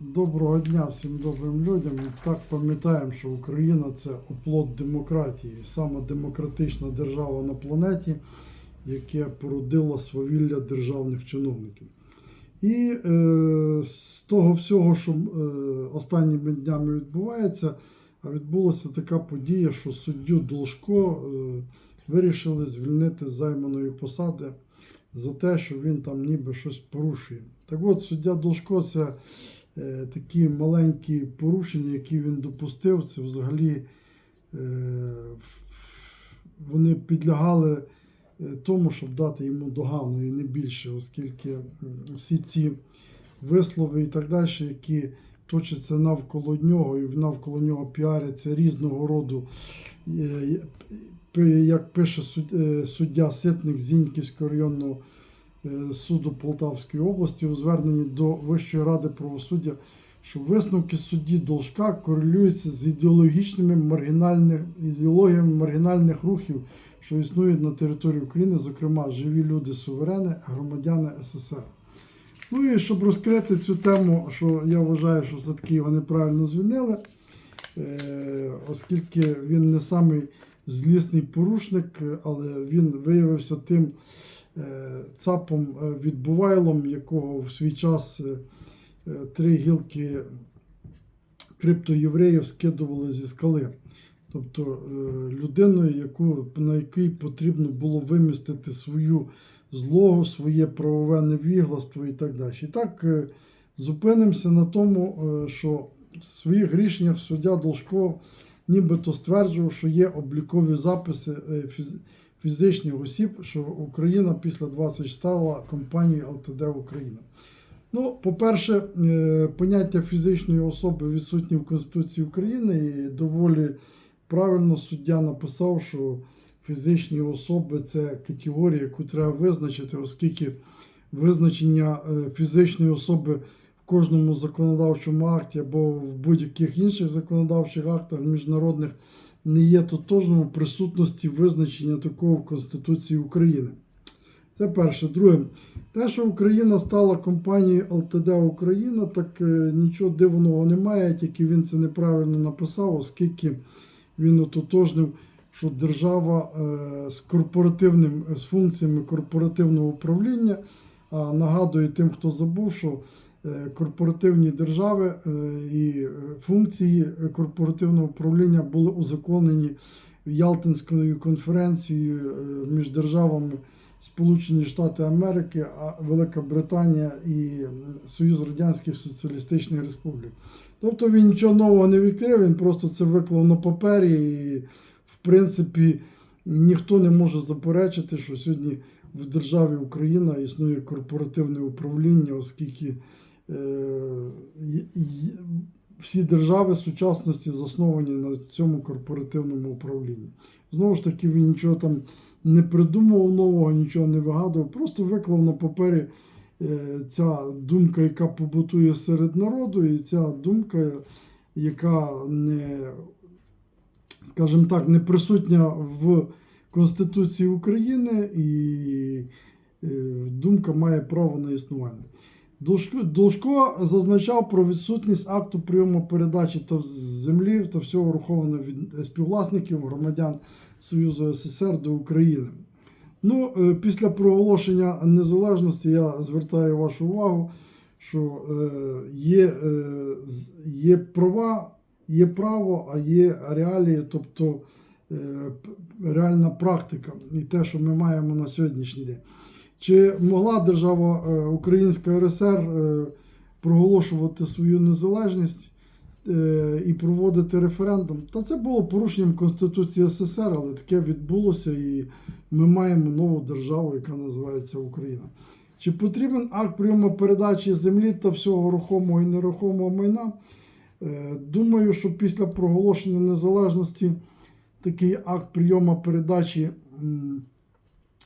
Доброго дня всім добрим людям. Так пам'ятаємо, що Україна це оплот демократії, сама демократична держава на планеті, яке породило свавілля державних чиновників. І е, з того всього, що е, останніми днями відбувається, а відбулася така подія, що суддю Должко е, вирішили звільнити з займаної посади за те, що він там ніби щось порушує. Так от, суддя Должко це такі маленькі порушення, які він допустив, це взагалі е, вони підлягали е, тому, щоб дати йому догану і не більше, оскільки всі ці вислови і так далі, які точаться навколо нього, і навколо нього піаряться різного роду, е, як пише е, суддя Ситник Зіньківського районного е, суду Полтавської області у зверненні до Вищої ради правосуддя, що висновки судді Должка корелюються з ідеологічними маргінальних ідеологіями маргінальних рухів, що існують на території України, зокрема живі люди суверени, громадяни СССР. Ну і щоб розкрити цю тему, що я вважаю, що все-таки його неправильно звільнили, е, оскільки він не самий злісний порушник, але він виявився тим е, цапом е, відбувайлом, якого в свій час е, е, три гілки криптоєвреїв скидували зі скали. Тобто е, людиною, яку, на якій потрібно було вимістити свою злогу, своє правове невігластво і так далі. І так е, зупинимося на тому, е, що в своїх рішеннях суддя Должко нібито стверджував, що є облікові записи е, фізичних осіб, що Україна після 20 стала компанією ЛТД Україна. Ну, по-перше, е, поняття фізичної особи відсутні в Конституції України, і доволі правильно суддя написав, що фізичні особи це категорія, яку треба визначити, оскільки визначення е, фізичної особи в кожному законодавчому акті або в будь-яких інших законодавчих актах міжнародних не є тотожним присутності визначення такого в Конституції України. Це перше. Друге, те, що Україна стала компанією ЛТД Україна, так е, нічого дивного немає, тільки він це неправильно написав, оскільки він ототожнив, що держава е, з корпоративним з функціями корпоративного управління. А нагадую тим, хто забув, що корпоративні держави е, і е, функції корпоративного управління були узаконені Ялтинською конференцією е, між державами Сполучені Штати Америки, Велика Британія і Союз Радянських Соціалістичних Республік. Тобто він нічого нового не відкрив, він просто це виклав на папері, і, в принципі, ніхто не може заперечити, що сьогодні в державі Україна існує корпоративне управління, оскільки е, всі держави сучасності засновані на цьому корпоративному управлінні. Знову ж таки, він нічого там не придумував нового, нічого не вигадував, просто виклав на папері е, ця думка, яка побутує серед народу, і ця думка, яка не, скажімо так, не присутня в Конституції України, і е, думка має право на існування. Должко, зазначав про відсутність акту прийому передачі та землі та всього рухованого від співвласників громадян Союзу СССР до України. Ну, е, після проголошення незалежності я звертаю вашу увагу, що е, є, е, є права, є право, а є реалії, тобто реальна практика і те, що ми маємо на сьогоднішній день. Чи могла держава е, Українська РСР е, проголошувати свою незалежність е, і проводити референдум? Та це було порушенням Конституції СССР, але таке відбулося, і ми маємо нову державу, яка називається Україна. Чи потрібен акт прийому передачі землі та всього рухомого і нерухомого майна? Думаю, що після проголошення незалежності такий акт прийому передачі,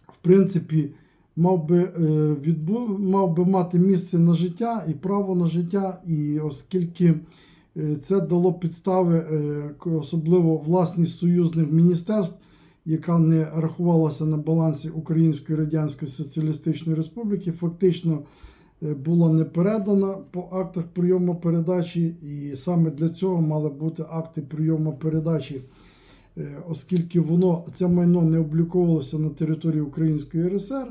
в принципі, мав би, е, відбу... мав би мати місце на життя і право на життя, і оскільки е, це дало підстави, е, особливо власність союзних міністерств, яка не рахувалася на балансі Української Радянської Соціалістичної Республіки, фактично була не передана по актах прийому передачі, і саме для цього мали бути акти прийому передачі, оскільки воно це майно не обліковувалося на території Української РСР.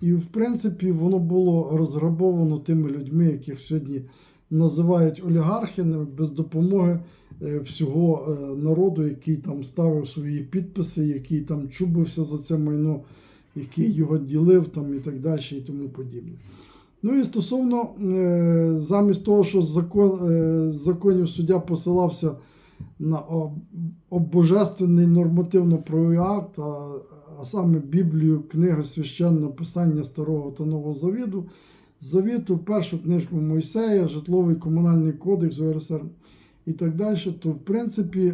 І, в принципі, воно було розграбовано тими людьми, яких сьогодні називають олігархами без допомоги е, всього е, народу, який там ставив свої підписи, який там чубився за це майно, який його ділив там і так далі, і тому подібне. Ну і стосовно е, замість того, що закон, законів суддя посилався на об- оббожественний нормативно-правовий акт, а саме Біблію, книгу священного писання Старого та Нового Завіду, Завіту, першу книжку Мойсея, Житловий комунальний кодекс УРСР і так далі, то в принципі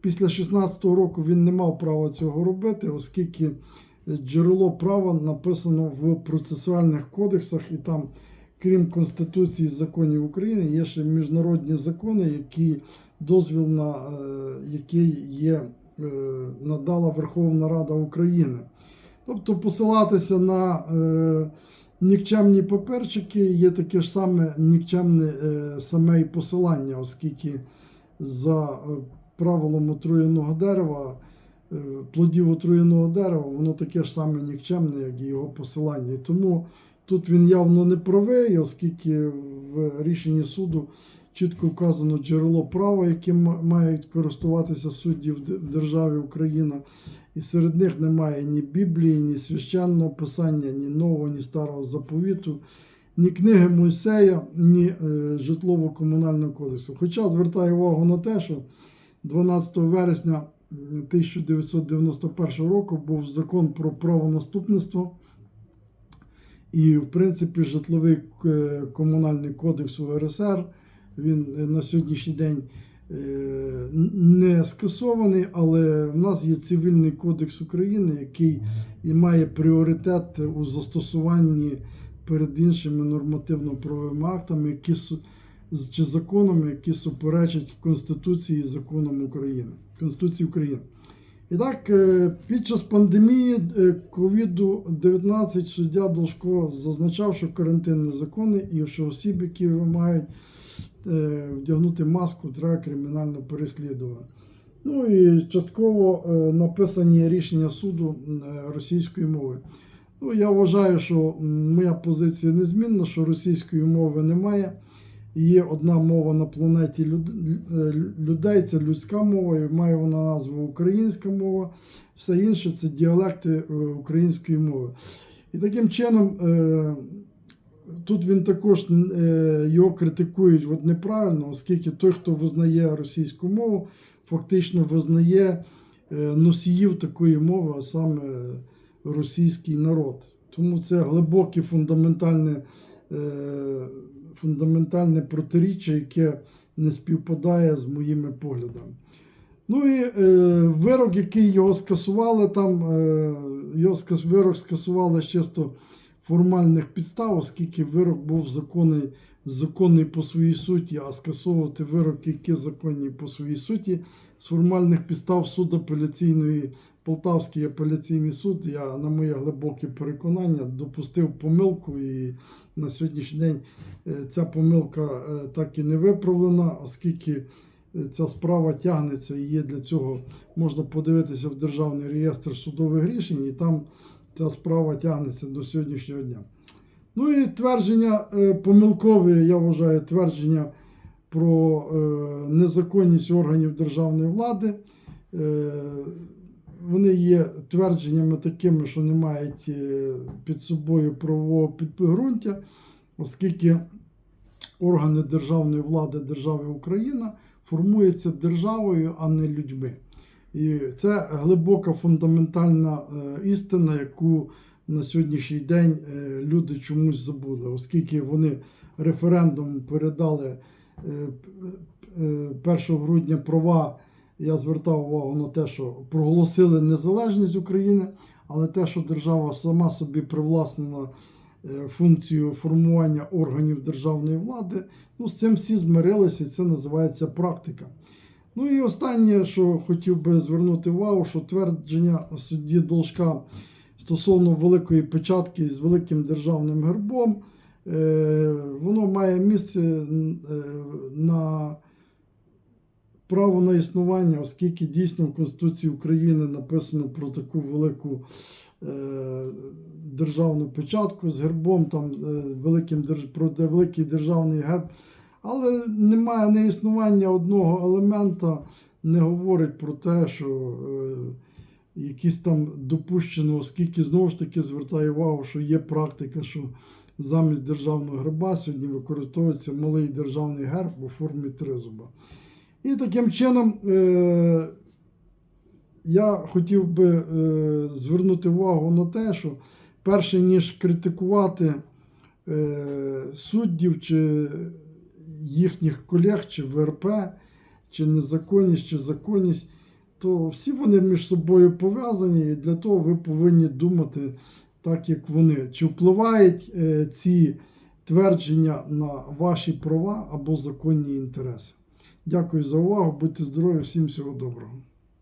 після 16-го року він не мав права цього робити, оскільки джерело права написано в процесуальних кодексах, і там, крім Конституції і законів України, є ще міжнародні закони, які дозвіл на е, який є надала Верховна Рада України. Тобто посилатися на е, нікчемні паперчики є таке ж саме нікчемне е, саме і посилання, оскільки за е, правилом отруєного дерева, е, плодів отруєного дерева, воно таке ж саме нікчемне, як і його посилання. І тому тут він явно не правий, оскільки в рішенні суду чітко вказано джерело права, яким мають користуватися судді в державі Україна. І серед них немає ні Біблії, ні священного писання, ні нового, ні старого заповіту, ні книги Мойсея, ні е, житлово-комунального кодексу. Хоча звертаю увагу на те, що 12 вересня 1991 року був закон про правонаступництво. І, в принципі, житловий е, комунальний кодекс УРСР він е, на сьогоднішній день е, не скасований, але в нас є цивільний кодекс України, який і має пріоритет у застосуванні перед іншими нормативно-правовими актами, які чи законами, які суперечать Конституції і законам України. Конституції України. І так, е, під час пандемії COVID-19 суддя Должко зазначав, що карантин незаконний і що осіб, які вимагають вдягнути маску, треба кримінально переслідувати. Ну і частково е, написані рішення суду е, російською мовою. Ну, я вважаю, що моя позиція незмінна, що російської мови немає. Є одна мова на планеті е, людей, це людська мова, і має вона назву українська мова. Все інше це діалекти е, української мови. І таким чином, е, тут він також е, його критикують от неправильно, оскільки той, хто визнає російську мову, фактично визнає е, носіїв такої мови, а саме російський народ. Тому це глибоке фундаментальне, е, фундаментальне протиріччя, яке не співпадає з моїми поглядами. Ну і е, вирок, який його скасували, там е, його скас, вирок скасували з чисто формальних підстав, оскільки вирок був законний, законний по своїй суті, а скасовувати вирок, які законні по своїй суті, з формальних підстав суд апеляційної, Полтавський апеляційний суд, я на моє глибоке переконання допустив помилку, і на сьогоднішній день е, ця помилка е, так і не виправлена, оскільки е, ця справа тягнеться і є для цього, можна подивитися в Державний реєстр судових рішень, і там ця справа тягнеться до сьогоднішнього дня. Ну і твердження е, помилкове, я вважаю, твердження про е, незаконність органів державної влади. Е, вони є твердженнями такими, що не мають під собою правового підґрунтя, оскільки органи державної влади держави Україна формуються державою, а не людьми. І це глибока фундаментальна е, істина, яку на сьогоднішній день е, люди чомусь забули, оскільки вони референдумом передали е, е, 1 грудня права. Я звертав увагу на те, що проголосили незалежність України, але те, що держава сама собі привласнила функцію формування органів державної влади, ну з цим всі змирилися, і це називається практика. Ну і останнє, що хотів би звернути увагу, що твердження судді Должка стосовно великої печатки з великим державним гербом, е, воно має місце е, на право на існування, оскільки дійсно в Конституції України написано про таку велику е, державну печатку з гербом, там великим про великий державний герб. Але немає неіснування одного елемента, не говорить про те, що е, якісь там допущено, оскільки знову ж таки звертаю увагу, що є практика, що замість державного герба сьогодні використовується малий державний герб у формі тризуба. І таким чином е, я хотів би е, звернути увагу на те, що перше ніж критикувати е, суддів чи їхніх колег, чи ВРП, чи незаконність, чи законність, то всі вони між собою пов'язані, і для того ви повинні думати так, як вони. Чи впливають е, ці твердження на ваші права або законні інтереси? Дякую за увагу, будьте здорові, всім всього доброго.